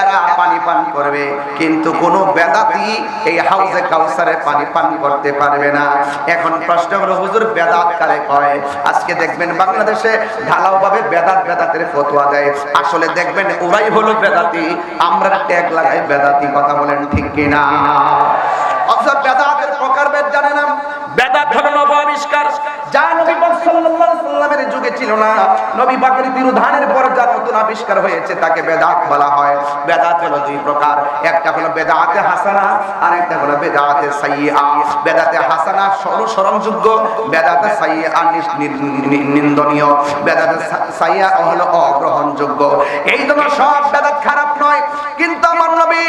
এরা পানি পান করবে। কিন্তু কোনো বেদাতি এই হাউজে কাউসারে পানি পান করতে পারবে না। এখন প্রশ্ন হলো, হুজুর বেদাত কারে কয়? আজকে দেখবেন বাংলাদেশে ঢালাও ভাবে বেদাত বেদাতের ফতোয়া দেয়। আসলে দেখবেন ওরাই হলো বেদাতি আমরা ট্যাগ লাগাই বেদাতি কথা বলেন ঠিক কিনা অথচ বেদাতের প্রকারভেদ জানে না বেদাত হলো নব আবিষ্কার যা নবী পাক সাল্লাল্লাহু সাল্লামের যুগে ছিল না, নবী পাকের বিরোধানের পর যা নতুন আবিষ্কার হয়েছে, তাকে বেদাত বলা হয়। বেদাত হলো দুই প্রকার, একটা হলো বেদাতে হাসানা আর একটা হলো বেদাতে সাইয়্যা। বেদাতে হাসানা অনুসরণযোগ্য বেদাতে সাইয়্যা নিন্দনীয়। বেদাতে সাইয়্যা হলো অগ্রহণযোগ্য। এই জন্য সব বেদাত খারাপ নয়, কিন্তু আমার নবী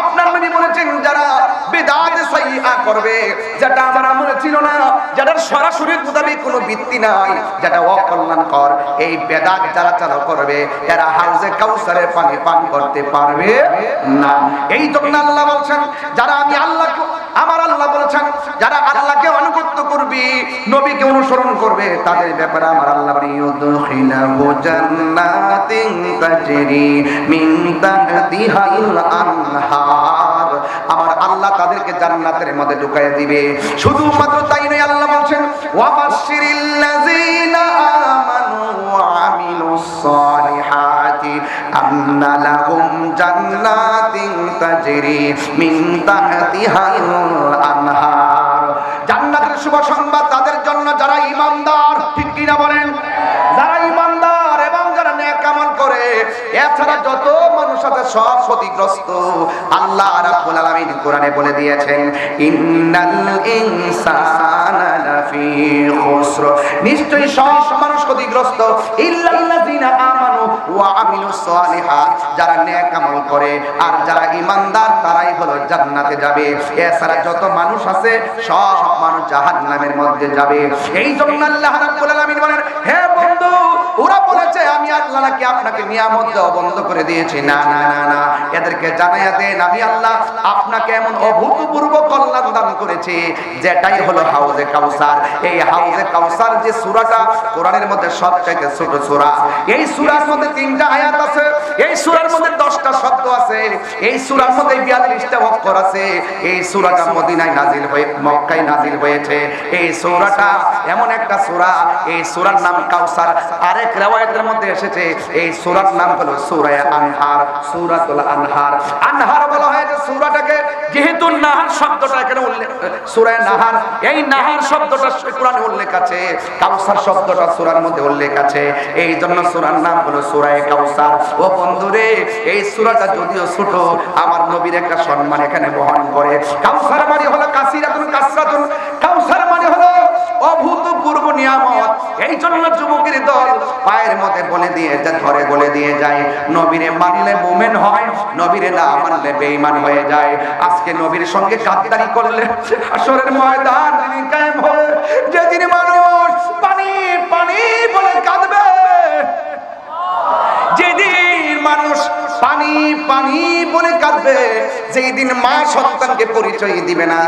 আপনার নবী বলেছেন, যারা বেদাতে সাইয়্যা করবে, যেটা আমার ছিল না যেটার সরাসরি মোতাবেক কোনো ভিত্তি নাই যেটা অকল্যাণকর এই বেদাত যারা চালু করবে এরা হাউজে কাউসারের পানি পান করতে পারবে না। এই জন্য আল্লাহ বলছেন, যারা আমি আল্লাহকে, আমার আল্লাহ বলেছেন, যারা আল্লাহকে অনুগত্য করবে, নবীকে অনুসরণ করবে, তাদের ব্যাপারে আমার আল্লাহ "ইউদখিলাহু জান্নাতিন তাজরি মিন তাহতিহাল আনহার। আমার আল্লাহ তাদেরকে জান্নাতের মধ্যে ঢুকাইয়া দিবে। শুধুমাত্র তাই নয়, আল্লাহ বলছেন আমানু ওয়া আমিলুস আন্না লাহুম জান্নাতিন তাজরি মিন তাহতিহাল আনহার জান্নাতের শুভ সংবাদ তাদের জন্য যারা ঈমানদার ঠিক কিনা বলেন যারা ঈমানদার এবং যারা নেক আমল করে এছাড়া যত মানুষ আছে সব ক্ষতিগ্রস্ত। আল্লাহ রাব্বুল আলামিন কোরআনে বলে দিয়েছেন, ইন্নাল ইনসানা লাফি খুসর। নিশ্চয়ই সব মানুষ ক্ষতিগ্রস্ত। ইল্লাল্লাযিনা আমানু ওয়া সালিহাত যারা নেক আমল করে আর যারা ঈমানদার, তারাই হলো জান্নাতে যাবে। এছাড়া যত মানুষ আছে, সব মানুষ জাহান্নামের মধ্যে যাবে। এই জন্য আল্লাহ রাব্বুল আলামিন বলেন, হে ওরা বলেছে, আমি আল্লাহ নাকি আপনাকে নিয়ামত দেওয়া বন্ধ করে দিয়েছি। না না না না, এদেরকে জানাইয়া দেন, আমি আল্লাহ আপনাকে এমন অভূতপূর্ব কল্যাণ দান করেছি, যেটাই হলো হাউজে কাউসার। এই হাউজে কাউসার যে সূরাটা কোরআনের মধ্যে সবচাইতে ছোট সূরা, এই সূরার মধ্যে তিনটা আয়াত আছে, এই সূরার মধ্যে 10টা শব্দ আছে, এই সূরার মধ্যে 42টা অক্ষর আছে, এই সূরাটা মদিনায় নাজিল হয়ে, মক্কায় নাজিল হয়েছে। এই সূরাটা এমন একটা সূরা, এই সূরার নাম কাউসার। আরেক রিওয়ায়াতের মধ্যে এসেছে। এই সূরার নাম হলো সূরা আনহার, সূরাতুল আনহার। আনহার বলা হয় যে সূরাটাকে যেহেতু নাহার শব্দটা এখানে উল্লেখ সূরা নাহার, এই নাহার শব্দটা কোরআনে উল্লেখ আছে, কাউসার শব্দটা সূরার মধ্যে উল্লেখ আছে। এই জন্য সূরার নাম হলো সূরা কাউসার। ও বন্ধুরে, এই সূরাটা যদিও ছোট, আমার নবীর একটা সম্মান এখানে বহন করে। কাউসার মানে হলো কাসিরাতুন কাসরাতুন, কাউসার মানে হলো অভূতপূর্ব নিয়ামত। এই জন্য যুবকের দল পায়ের মধ্যে বলে দিয়ে যা ধরে বলে দিয়ে যায়, নবীরে মানলে মোমেন হয়, নবীরে না মানলে বেঈমান হয়ে যায়। আজকে নবীর সঙ্গে গাদ্দারি করলে আসরের ময়দান কায়েম যেদিন মানুষ পানি পানি বলে কাঁদবে যেদিন মানুষ পানি বলে কাঁদবে। যেই দিন মা সন্তানকে পরিচয় দিবে না,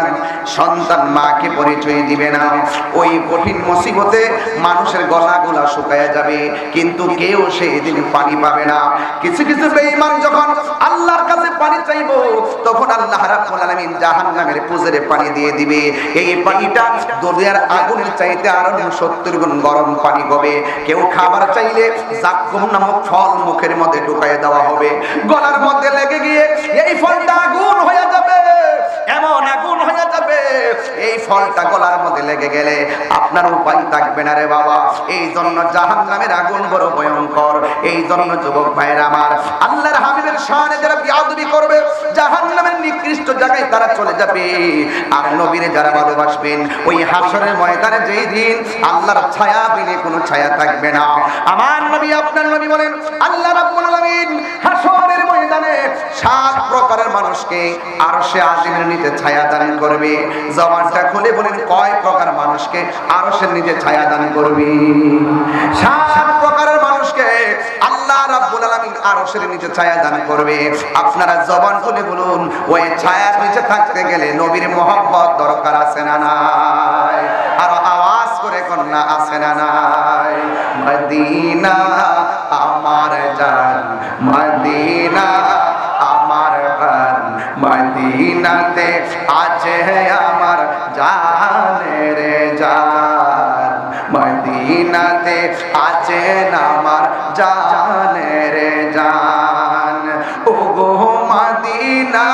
সন্তান মাকে পরিচয় দিবে না, ওই কঠিন মুসিবতে মানুষের গলা গোলা শুকায় যাবে। কিন্তু কেউ সেই দিন পানি পাবে না। কিছু কিছু বেঈমান যখন আল্লাহর কাছে পানি চাইব, তখন আল্লাহ রাব্বুল আলামিন জাহান্নামের পুজোরে পানি দিয়ে দিবে। এই পানিটা দরিয়ার আগুনের চাইতে আরও সত্তর গুণ গরম পানি হবে। কেউ খাবার চাইলে জাক্কুম নামক ফল মুখের মধ্যে ঢুকাই দেওয়া হবে। গলার মধ্যে লেগে গিয়ে এই ফলটা আগুন হয়ে যাবে। এমন আগুন হয়ে ফলটা গলার মধ্যে লেগে গেলে আপনার উপায় থাকবে না রে বাবা। এই জন্য জাহান নামের আগুন বড় ভয়ঙ্কর। এই জন্য যুবক ভাইয়ের আমার আল্লাহর হাবিবের শানে যারা বিয়াদবি করবে জাহান নামের নিকৃষ্ট জায়গায় তারা চলে যাবে। আর নবীরে যারা ভালোবাসবেন, ওই হাসরের ময়দানে যেই দিন আল্লাহর ছায়া বিনে কোনো ছায়া থাকবে না। আমার নবী, আপনার নবী বলেন, আল্লাহ রাব্বুল আলামিন হাসরের সাত প্রকারের মানুষকে আর সে আজিমের নিচে ছায়া দান করবে। জবানটা খুলে বলেন, কয় প্রকার মানুষকে আর সে নিচে ছায়া দান করবে? সাত প্রকারের মানুষকে আল্লাহ রাব্বুল আলামিন আরশের নিচে ছায়া দান করবে। আপনারা জবান খুলে বলুন, ওই ছায়ার নিচে থাকতে গেলে নবীর মোহাম্মত দরকার আছে না নাই? আর আওয়াজ করে কন্যা আছে না নাই? মদিনা, আমার জান, মদিনা। আছে আমার জানের জান। মদিনাতে আছে আমার জানের জান। ও গো মদিনা,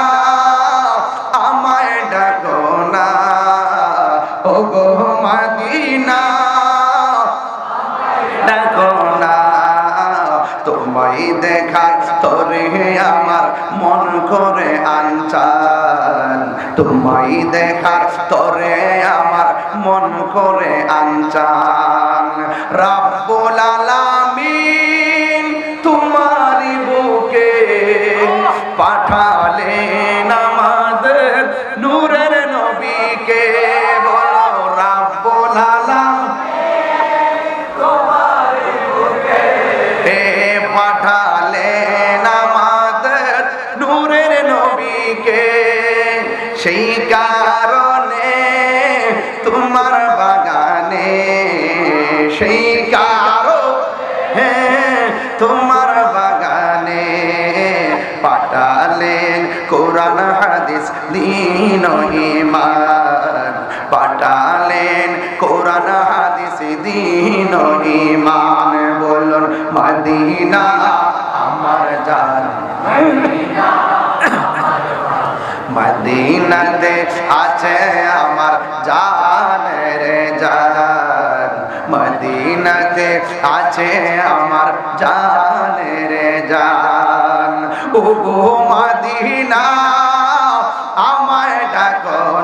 আমায় ডাকো না। ও গো মদিনা তোমায় দেখার তরে আমার মন করে আনচান। রাব্বুল তোমারি বুকে পাঠালেন। ইমান পাঠালেন কোরআন, হাদিস, দিন ইমান বলুন, মদিনা আমার জান। মদিনাতে আছে আমার জান রে জান। মদিনাতে আছে আমার জানের জান। ও মদিনা ডাকো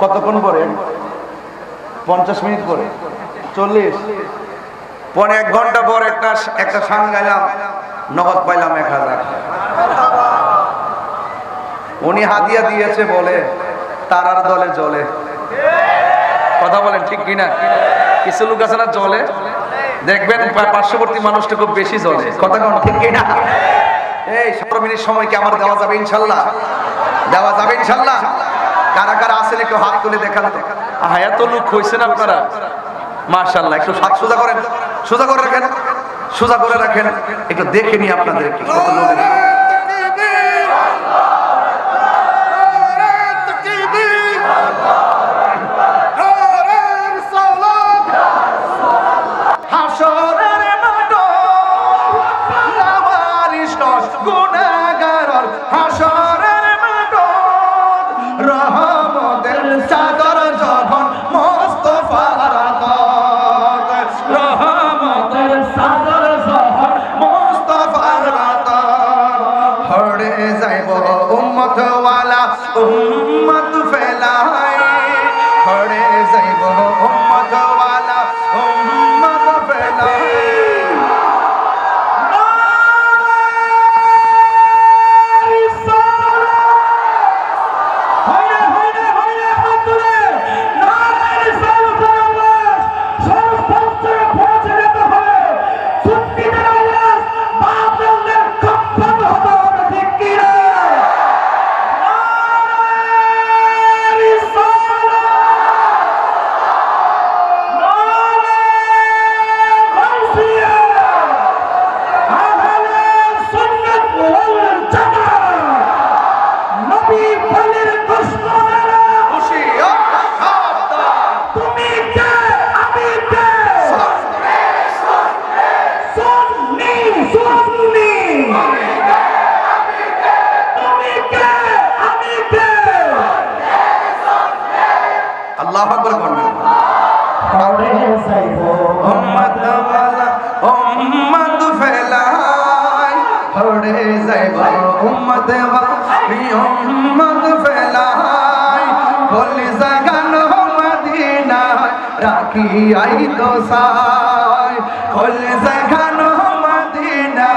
কতক্ষণ পরে? পঞ্চাশ মিনিট পরে। চল্লিশ। পরে এক ঘণ্টা পর একটা একটা সান গাইলাম, নগদ পাইলাম এক হাজার। উনি হাদিয়া দিয়েছে বলে তারার দলে জলে। কথা বলেন, ঠিক কিনা? কিছু লোক আছে না জলে? দেখবেন পার্শ্ববর্তী মানুষটা খুব বেশি জলে। কথা কোন, ঠিক কিনা? এই সতেরো মিনিট সময় কি আমার দেওয়া যাবে ইনশাল্লাহ? দেওয়া যাবে ইনশাল্লাহ? কারা কারা আসলে কেউ হাত তুলে দেখান হ্যাঁ এত লোক হয়েছেন আপনারা। মার্শাল্লাহ একটু হাত সোজা করেন। সোজা করে রাখেন। সোজা করে রাখেন। একটু দেখে নি আপনাদের কত লোক। হাসরের রাখি আই তো সাই কলি জাগান মদিনা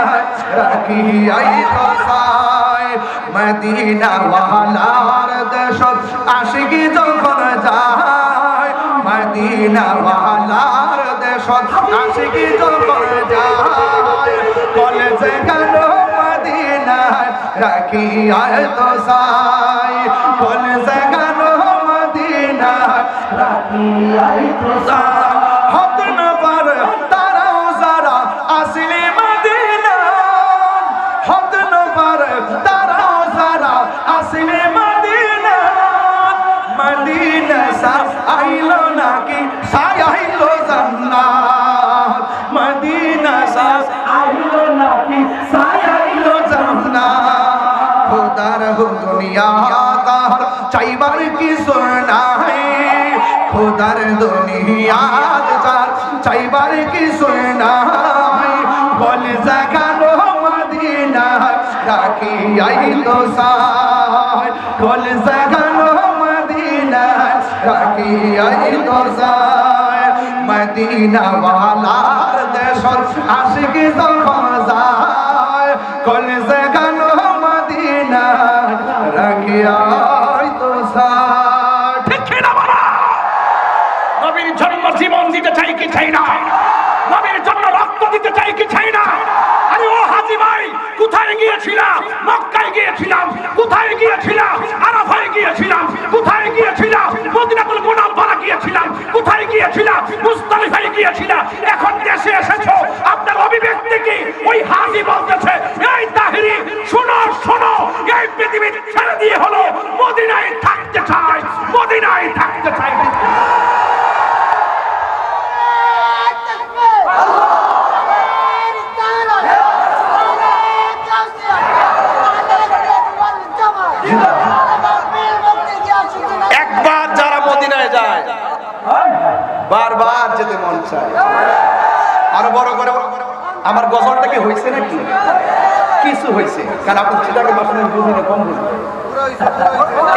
রাখি আই তো সাই। মদিনা ওয়ালার দেশ আশিকি যখন যায় মদিনা ওয়ালার দেশ আশিকি যখন যায় কলেজে গেল মদিনায় রাখি আয় তো সাই কলেজে গেল মদিনায় রাখি আয় তো সাই হত না পারে তারাও যারা আসলে মদিনা। হত না পারে তারাও যারা আসলে মদিনা। মদিনা সা আইলো নাকি? সাই আইলো জান্নাত। মদিনা সা আইলো নাকি? সায়া আইলো জান্নাত। খোদার হো দুনিয়া চাইবার কি সুনাই খোদার দুনিয়া তার চাইবার কি সুনাই বল জাগানো মদিনা রাখি আই তো সাই বল জাগানো মদিনা রাখি আই তো সাই মদিনা ওয়ালার দেশ আশিক যখন যায় কল জাগানো মদিনা রাখি জীবন দিতে চাই কি চাই না? নবীর জন্য রক্ত দিতে চাই কি চাই না? আরে ও হাজি ভাই, কোথায় গিয়েছিলাম মক্কায় গিয়েছিলাম কোথায় গিয়েছিলাম আরাফায় গিয়েছিলাম কোথায় গিয়েছিলাম মদিনাতুল মুনাওয়ারা গিয়েছিলাম কোথায় গিয়েছিলাম মুস্তালিফায় গিয়েছিলাম এখন দেশে এসেছ আপনার অভিব্যক্তি কি ওই হাজি বলতেছে এই তাহিরি শোনো শোনো এই পৃথিবী ছেড়ে দিয়ে হলো মদিনায় থাকতে চাই মদিনায় থাকতে চাই একবার যারা মদিনায় যায় বারবার যেতে মন চায় আরও বড় করে আমার গজলটা কি হয়েছে নাকি? কিছু হয়েছে। কারণ আপনি চিটাকে বুঝি না কম বুঝি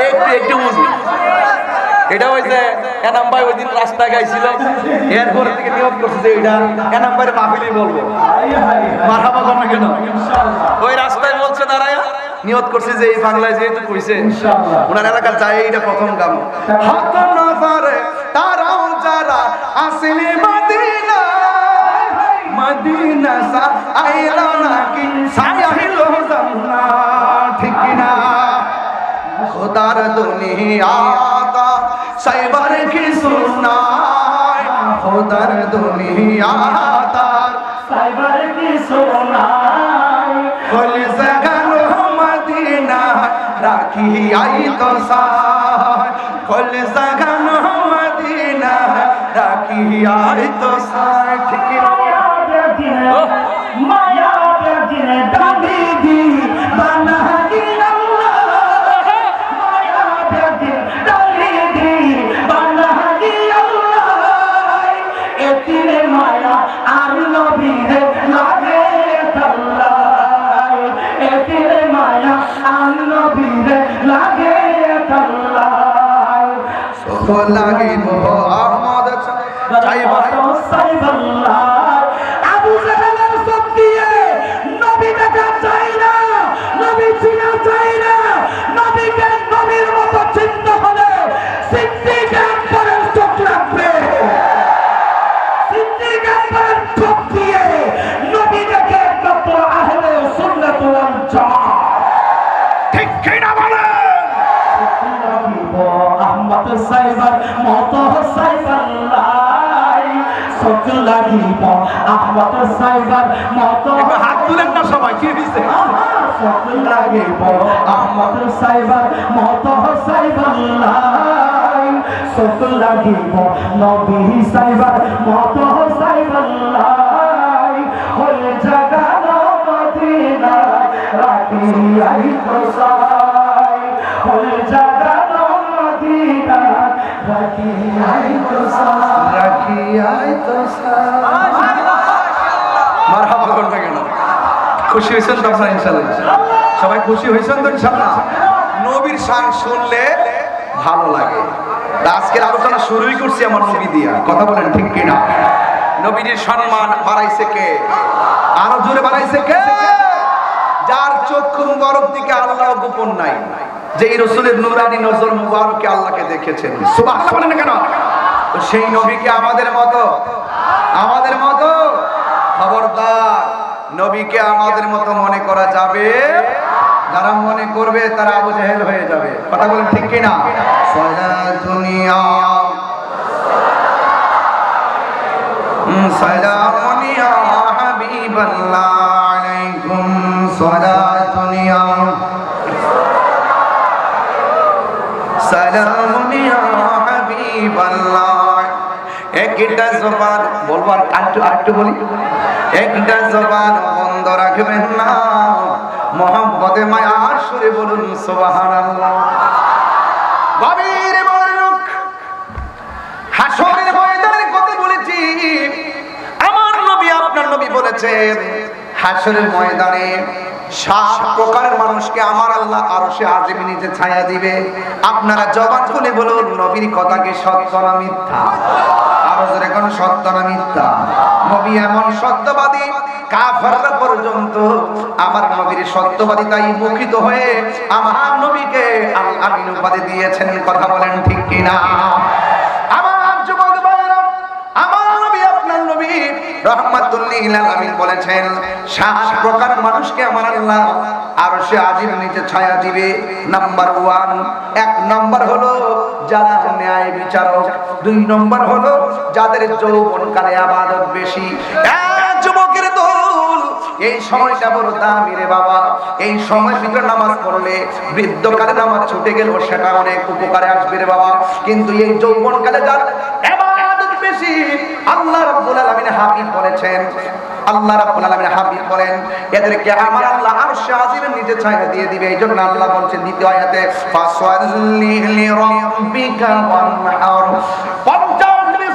একটু একটু বুঝি এটা হয়েছে এনাম ভাই ওই দিন রাস্তা গাইছিল এরপর থেকে নিয়োগ করছে যে এটা এনাম ভাইয়ের মাহফিলই বলব। মারহাবা কমে কেন? ওই রাস্তায় বলছে দাঁড়ায়। নিয়ত করছে যে এই বাংলায় যেহেতু কইছে ওনার এলাকার যায় এইটা প্রথম গান। হাত তারাও যারা আসলে মদিনা মদিনা সা আইলো নাকি? সাই আইলো জান্নাত, ঠিক না খোদার দুনিয়া তা সাইবার কি সুনাই খোদার দুনিয়া তার সাইবার কি সোনাই কল জাগানো মদিনা রাখি আই তো সাই কল জাগানো মদিনা রাখি আই তো সাই চোখ লাগিব আহমদ সাইবার মত। হাত তুলেন না সবাই কি হয়েছে চোখ লাগিব আহমদ সাইবার মত লাই চোখ লাগিব নবী সাইবার মত সাইবার লাই জাগানো মদিনা আই প্রসাই হয়ে জাগানো মদিনা খুশি হয়েছেন সবাই খুশি হয়েছেন তো নবীর শান শুনলে ভালো লাগে। আজকের আলোচনা শুরুই করছি আমার নবী দিয়া। কথা বলেন ঠিক কিনা? নবীর সম্মান বাড়াইছে কে? আরও জোরে বাড়াইছে কে? যার চক্ষু মুবারক দিকে আল্লাহ গোপন নাই। যে এই রসুলের নুরানি নজর মুবারকে আল্লাহকে দেখেছেন। সুবাহ বলেন কেন? তো সেই নবীকে আমাদের মত? আমাদের মত? খবরদার। নবীকে আমাদের মতো মনে করা যাবে? যারা মনে করবে তারা আবু জাহেল হয়ে যাবে। কথা বলেন ঠিক কিনা? দুনিয়া। সালামুনিয়া হাবিবাল্লাহ আলাইকুম সালাতুনিয়া জবান, বলবার আরেকটু আরেকটু বলি। জবান বন্ধ রাখবেন না। মোহাম্মদে সুরে বলুন সাত প্রকারের মানুষকে আমার আল্লাহ আরও সে আজিম নিচে ছায়া দিবে। আপনারা জবান খুলে বলুন, নবীর কথা কি মিথ্যা? আরও জোরে কোন সত্য না মিথ্যা। নবী এমন সত্যবাদী পর্যন্ত আমার নবীর সত্যবাদী তাই মুখিত হয়ে আমার নবীকে আল আমিন উপাধি দিয়েছেন, কথা বলেন ঠিক কিনা আমার যুবক ভাইরা আমার নবী আপনার নবী রহমাতুল্লিল বলেছেন, সাত প্রকার মানুষকে আমার আল্লাহ সে আজিম নিচে ছায়া দিবে। নাম্বার ওয়ান, এক নম্বর হলো যারা ন্যায় বিচারক, দুই নম্বর হলো যাদের আবাদত বেশি। যুবকের এই সময়টা বড় দামি রে বাবা। এই সময় ভিতরে নামাজ পড়লে বৃদ্ধকালে নামাজ ছুটে গেল সেটা অনেক উপকারে আসবে রে বাবা। কিন্তু এই যৌবনকালে যার বেশি আল্লাহ রাব্বুল আলামিন হামিদ বলেছেন, আল্লাহ রাব্বুল আলামিন হাবিব বলেন, এদেরকে আমার আল্লাহ আরশে আজিমের নিচে ছায়া দিয়ে দিবে। এইজন্য আল্লাহ বলছেন দ্বিতীয় আয়াতে, ফাসাল্লি লিরাব্বিকা ওয়ানহার। 50 মিনিট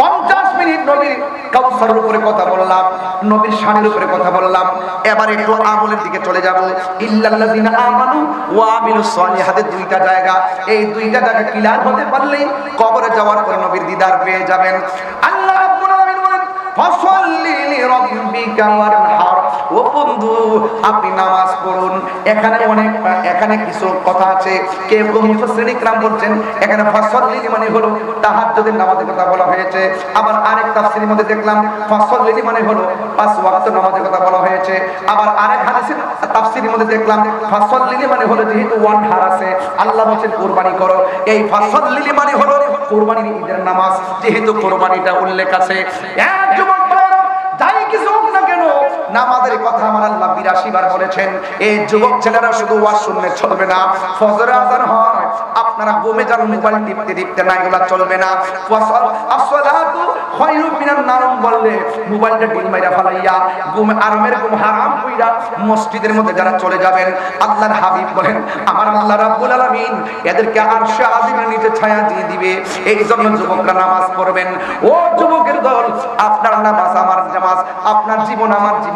50 মিনিট নবীর কাউসারের উপরে কথা বললাম, নবীর শানের উপরে কথা বললাম। এবার একটু আমলের দিকে চলে যাব। ইল্লাল্লাযিনা আমানু ওয়া আমিলুস সলিহাতের দুইটা জায়গা। এই দুইটা জায়গা ক্লিয়ার হতে পারলেই কবরে যাওয়ার পর নবীর দিদার পেয়ে যাবেন। আল্লাহ রাব্বুল আলামিন বলেন, ফাসাল্লি লিরাব্বিকা ওয়ানহার ও বন্ধু, আপনি নামাজ পড়ুন। এখানে অনেক, এখানে কিছু কথা আছে। কেউ কেউ মুফাসসির বলছেন, এখানে মানে হলো তাহাজ্জুদের নামাজের কথা বলা হয়েছে। আবার আরেক মধ্যে দেখলাম মানে হলো পাঁচ ওয়াক্ত নামাজের কথা বলা হয়েছে। আবার আরেক হাদিসের তাফসীরের মধ্যে দেখলাম ফাসাল্লি মানে হলো যেহেতু ওয়ান হার আছে, আল্লাহ করো। এই ফাসাল্লি মানে হলো কুরবানির ঈদের নামাজ, যেহেতু কুরবানিটা উল্লেখ আছে। এক যুবক যাই কিছু নামাজের কথা আমার আল্লাহ বিরাশি বার বলেছেন, এই যুবক ছেলেরা শুধু ওয়াজ শুনলে চলবে না, ফজরে আজান হয়, আপনারা ঘুমে যান, মোবাইল টিপতে টিপতে না, এগুলা চলবে না। ওয়াসাল- আসসালাতু খায়রুম মিনান নাওম বললে, মোবাইলটা ডিল মাইরা ফালাইয়া, ঘুম, আরামের ঘুম হারাম কইরা মসজিদের মধ্যে যারা চলে যাবেন, আল্লাহর হাবিব বলেন, আমার আল্লাহ রাব্বুল আলামিন এদেরকে আরশে আজিমের নিচে ছায়া দিয়ে দিবে। এই জন্য যুবকরা নামাজ পড়বেন। ও যুবকের দল, আপনার নামাজ আমার নামাজ, আপনার জীবন আমার জীবন।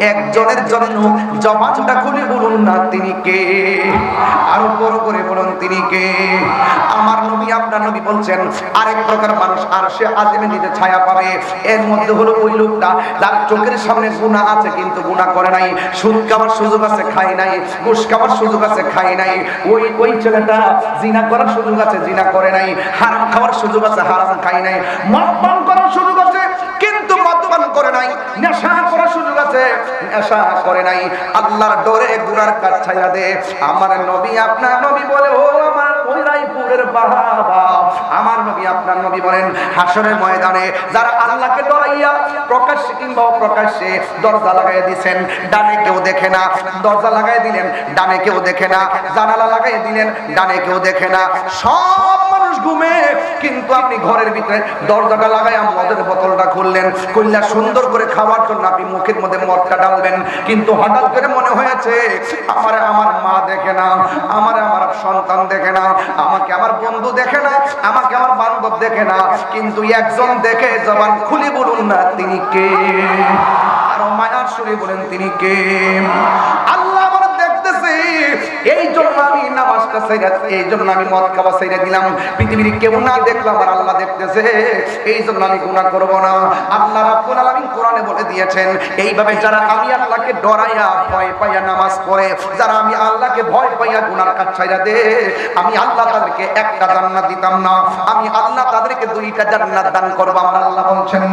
একজনের জন্য জবানটা খুলে বলুন না তিনি কে? আরও বড় করে বলুন তিনি কে? আমার নবী, আপনার নবী বলছেন, আরেক প্রকার মানুষ, আর সে আজমে নিজে ছায়া পাবে। এর মধ্যে হলো ওই লোকটা যার চোখের সামনে গুণা আছে কিন্তু গুণা করে নাই, সুদ খাওয়ার সুযোগ আছে, খায় নাই, ঘুষ খাওয়ার সুযোগ আছে, খায় নাই। ওই ওই ছেলেটা জিনা করার সুযোগ আছে, জিনা করে নাই, হারাম খাওয়ার সুযোগ আছে, হারাম খায় নাই। মদ পান করার সুযোগ আছে করে নাই, নেশা করার সুযোগ আছে, নেশা করে নাই। আল্লাহর ডরে গুনার কাজ ছাইয়া দে। আমার নবী আপনার নবী বলে, ও আমার ওই রায়পুরের বাবা। আমার নবী আপনার নবী বলেন ময়দানে যারা আল্লাহকে ডরাইয়া কিংবা অপ্রকাশ্যে দরজা লাগাই দিছেন, ডানে কেউ দেখে না, দরজা লাগাই দিলেন, ডানে কেউ দেখে না, জানালা লাগাই দিলেন, ডানে কেউ দেখে না, সব ঘুমে। কিন্তু আপনি ঘরের ভিতরে দরজাটা লাগাই মদের বোতলটা খুললেন। কইলা, সুন্দর করে খাওয়ার জন্য আপনি মুখের মধ্যে মদটা ডালবেন। কিন্তু হঠাৎ করে মনে হয়েছে, আমার আমার মা দেখে না, আমার আমার সন্তান দেখে না, আমাকে আমার বন্ধু দেখে না, আমাকে আমার বান্ধব দেখে না। কিন্তু একজন দেখে জবান খুলি বলুন না, তিনি কে? আরও মায়ার সুরে বলেন, তিনি কে? এই জন্য আমি নামাজটা সাইরা এই জন্য আমি মদ খাওয়া সাইরা দিলাম। পৃথিবীর কেউ না দেখলাম আর আল্লাহ দেখতেছে। এই জন্য আমি গুনাহ করব না। আল্লাহ রাব্বুল আলামিন কোরআনে বলে দিয়েছেন, এইভাবে যারা আমি আল্লাহকে ডরাইয়া, ভয় পাইয়া নামাজ পড়ে, যারা আমি আল্লাহকে ভয় পাইয়া গুনার কাজ ছাইরা দে, আমি আল্লাহ তাদেরকে একটা জান্নাত দিতাম না। আমি আল্লাহ তাদেরকে দুইটা জান্নাত দান করব, আমার আল্লাহ বলছেন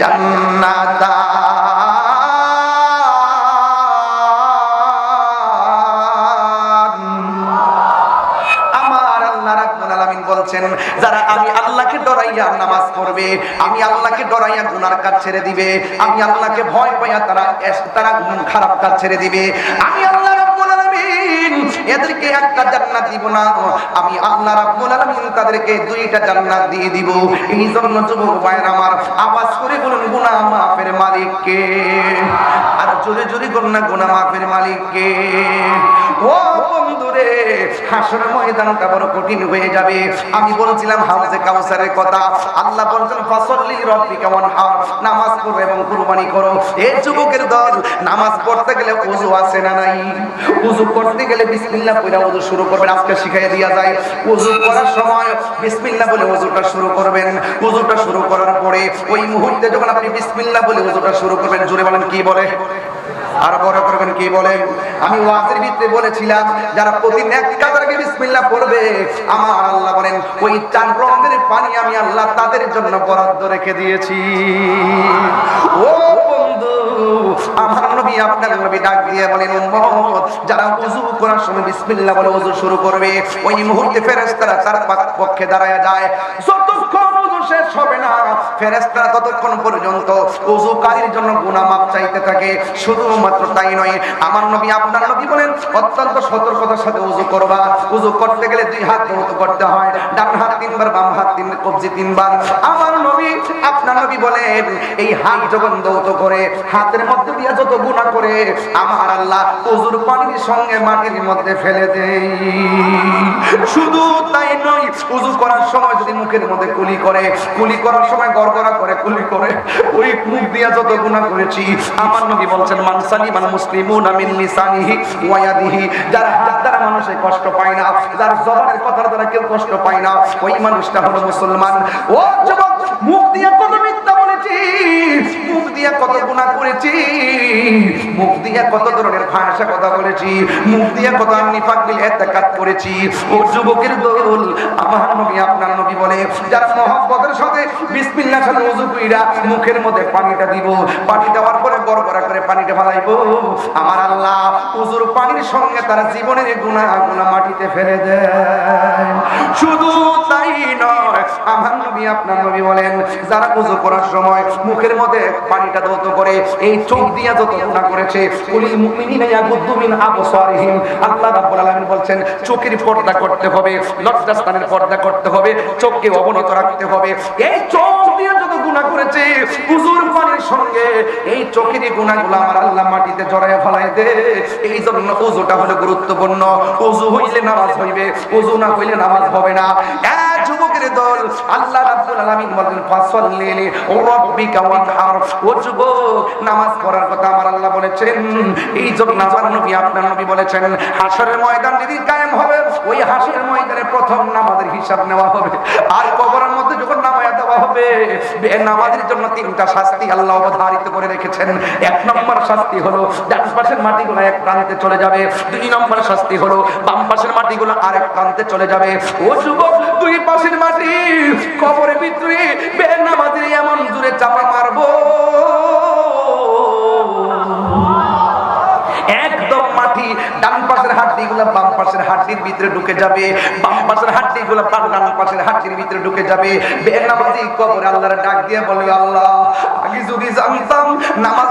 জান্নাতান পড়বে আমি আল্লাহকে ডরাইয়া গুনার কাজ ছেড়ে দিবে। আমি আল্লাহকে ভয় পাইয়া তারা তারা খারাপ কাজ ছেড়ে দিবে। আমি আল্লাহ এদেরকে একটা জান্নাত দিব না। আমি আল্লাহ রাব্বুল আলামিন তাদেরকে দুইটা জান্নাত দিয়ে দিব। এই জন্য যুবক ভাইয়ের আমার আওয়াজ করে বলুন, গুনাহ মাফের মালিক কে আর জোরে জোরে না, গুনাহ মাফের মালিক কে ও বন্ধুরে হাসর ময়দানটা কঠিন হয়ে যাবে। আমি বলছিলাম হাউজে কাউসারের কথা, আল্লাহ বলছেন, ফসল্লি রব্বিকা ওয়ানহার নামাজ পড়ো এবং কুরবানি করো। এই যুবকের দল, নামাজ পড়তে গেলে আছে না নাই? ওযু করতে গেলে বলে ওযু শুরু করবেন। আজকে শিখাই দিয়া যায়, ওযু করার সময় বলে ওযুটা শুরু করবেন। ওযুটা শুরু করার পরে ওই মুহূর্তে যখন আপনি বিসমিল্লাহ বলে ওযুটা শুরু করবেন বলেন, কি বলে? আর বড় করবেন কি বলেন আমি ওয়াজের ভিতরে বলেছিলাম, যারা প্রতিদিন এক কাতার বিসমিল্লাহ পড়বে, আমার আল্লাহ বলেন, ওই চার রঙের পানি আমি আল্লাহ তাদের জন্য বরাদ্দ রেখে দিয়েছি। ও বন্ধু, আমার নবী আপনার নবী ডাক দিয়ে বলেন, উম্মত, যারা ওযু করার সময় বিসমিল্লাহ বলে ওযু শুরু করবে, ওই মুহূর্তে ফেরেশতারা তার পাক- পক্ষে দাঁড়ায় যায়। যতক্ষণ শেষ হবে না। ফেরেশতারা ততক্ষণ পর্যন্ত ওযুকারীর জন্য গুনাহ মাপ চাইতে থাকে। শুধুমাত্র তাই নয়, আমার নবী, আপনার নবী বলেন, অত্যন্ত সতর্কতার সাথে ওযু করবা। ওযু করতে গেলে দুই হাত ধৌত করতে হয়, ডান হাত তিনবার, বাম হাত তিন, কবজি তিনবার। আমার নবী, আপনার নবী বলেন, এই হাত যখন দৌত করে, হাতের মধ্যে দিয়া যত গুনাহ করে, আমার আল্লাহ ওযুর পানির সঙ্গে মাটির মধ্যে ফেলে দেই শুধু তাই নয় উজু করার সময় যদি মুখের মধ্যে কুলি করে কুলি করার সময় গড়গড়া করে, কুলি করে। ওই মুখ দিয়া যত গুণা করেছি, আমার নবী বলছেন, মান সালিমান মুসলিমুনা মিন লিসানিহি ওয়া ইয়াদিহি। যার হাত দ্বারা মানুষে কষ্ট পায় না, যার জবানের কথার দ্বারা কেউ কষ্ট পায় না, ওই মানুষটা হলো মুসলমান। ও যুবক, মুখ দিয়ে কত মিথ্যা বলেছি দিয়া কত গুনাহ করেছি, মুখ দিয়া কত ধরনের ভাষা কথা বলেছি, মুখ দিয়া কত আমি পাকবিল এতেকাত করেছি। ও যুবকের দোল, আমার নবী, আপনার নবী বলে, যারা মহব্বতের সাথে বিসমিল্লাহ সাথে ওযু কইরা মুখের মধ্যে পানিটা দিব, পানি দেওয়ার পরে গড়গড়া করে পানিটা ফালাইবো। আমার আল্লাহ ওযুর পানির সঙ্গে তারা জীবনের গুনাহগুলো মাটিতে ফেলে দেয় শুধু তাই নয়, আমার নবী, আপনার নবী বলেন, যারা ওযু করার সময় মুখের মধ্যে পানিটা দৌত করে, এই চোখ দিয়া যত গুনাহ করেছে, কুলিল মুমিনিনা ইয়াগুদ্দু মিন আল্লাহ রাব্বুল আলামিন বলছেন, চোখের পর্দা করতে হবে, লজ্জাস্থানের পর্দা করতে হবে, চোখকে অবনত রাখতে হবে। এই চোখ দিয়ে যত গুনাহ করেছে, হুজুর পানির সঙ্গে, এই চোখের গুনাহগুলো আমার আল্লাহ মাটিতে জড়ায় ফেলায় দে। এই জন্য ওযুটা হলো গুরুত্বপূর্ণ। ওযু হইলে নামাজ হইবে ওযু না হইলে নামাজ হবে না। আল্লাহ রাব্বুল আলামিন বলেন ফাসাল্লি রাব্বিকা ওয়ানহার। ও যুবক, নামাজ পড়ার কথা আমার আল্লাহ বলেছেন। এই জন্য আমার নবী, আপনার নবী বলেছেন হাসরের ময়দান যেদিন কায়েম হবে, ওই হাসরের ময়দানে প্রথম নামাজের হিসাব নেওয়া হবে। আর কবরের মধ্যে যখন নামায়া দেওয়া হবে নামাজের জন্য তিনটা শাস্তি আল্লাহ অবধারিত করে রেখেছেন। এক নম্বর শাস্তি হলো, ডান পাশের মাটিগুলো এক প্রান্তে চলে যাবে। দুই নম্বর শাস্তি হলো, বাম পাশের মাটিগুলো আরেক প্রান্তে চলে যাবে। ও যুবক, দুই পাশের মাটি কবরের ভিতরে বেনামাজের এমন জুড়ে চাপা মারবো। একদম ডান পাশের বাম পাশের ভিতরে ঢুকে যাবে। বাম পাশের পাশের ভিতরে ঢুকে যাবে। ডাক দিয়ে জানতাম নামাজ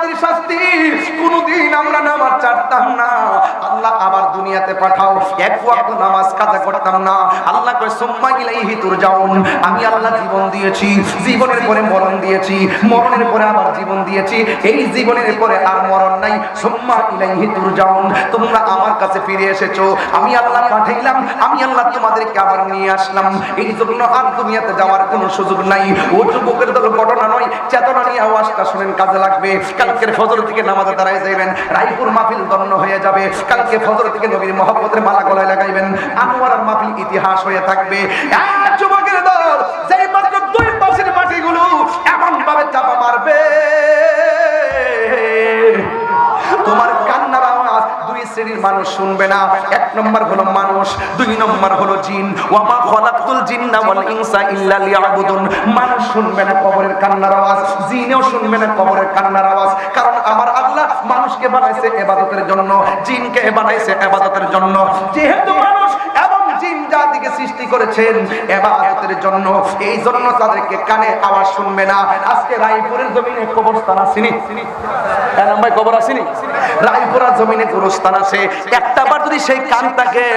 শাস্তি। কোনদিন আমরা নামাজ ছাড়তাম না। আল্লাহ আবার দুনিয়াতে পাঠাও। এক ওয়াক্ত নামাজ কাজা করতাম না। আল্লাহ কয়, সুম্মা ইলাইহি তুরজাউন। আমি আল্লাহ জীবন দিয়েছি, জীবনের পরে মরণ দিয়েছি, মরণের পরে আবার জীবন দিয়েছি। এই জীবনের পরে আর মরণ নাই। সুম্মা ইলাইহি তুরজাউন। তোমরা আমার কাছে ফিরে এসেছ। আমি আল্লাহ পাঠাইলাম। আমি আল্লাহ তোমাদেরকে আবার নিয়ে আসলাম। এই জন্য আর দুনিয়াতে যাওয়ার কোনো সুযোগ নাই। ও যুবকের দল ঘটনা নয়। চেতনা নিয়ে আওয়াজটা শুনেন, কাজে লাগবে। কালকের ফজর থেকে নামাজে দাঁড়ায় যাইবেন, রায়পুর মাহফিল দণ্ড হয়ে যাবে। কালকে ফজর থেকে নবীর মহব্বতের মালা গলায় লাগাইবেন। আনোয়ার মাহফিল ইতিহাস হয়ে থাকবে। যুবকের মানুষ শুনবে না। এক নম্বর হলো মানুষ, দুই নম্বর হলো জিন। ওয়ামা খলাকতুল জিন্না ওয়াল ইনসা ইল্লা লিয়াবুদুন। মানুষ শুনবে না কবরের কান্নার আওয়াজ, জিনেও শুনবে না কবরের কান্নার আওয়াজ। কারণ আমার আল্লাহ মানুষকে বানাইছে ইবাদতের জন্য, জিনকে বানাইছে ইবাদতের জন্য। যেহেতু মানুষ এবং জিন জাতিকে সৃষ্টি করেছেন এবাদতের জন্য। এই জন্য তাদেরকে কানে আওয়াজ শুনবে না। আজকে রায়পুরের জমিনে কবরস্থান আসেনি। ভাই কবর আসেনি? রায়পুরা জমিনে কবরস্থান আছে। একটা বার যদি সেই কানটাকে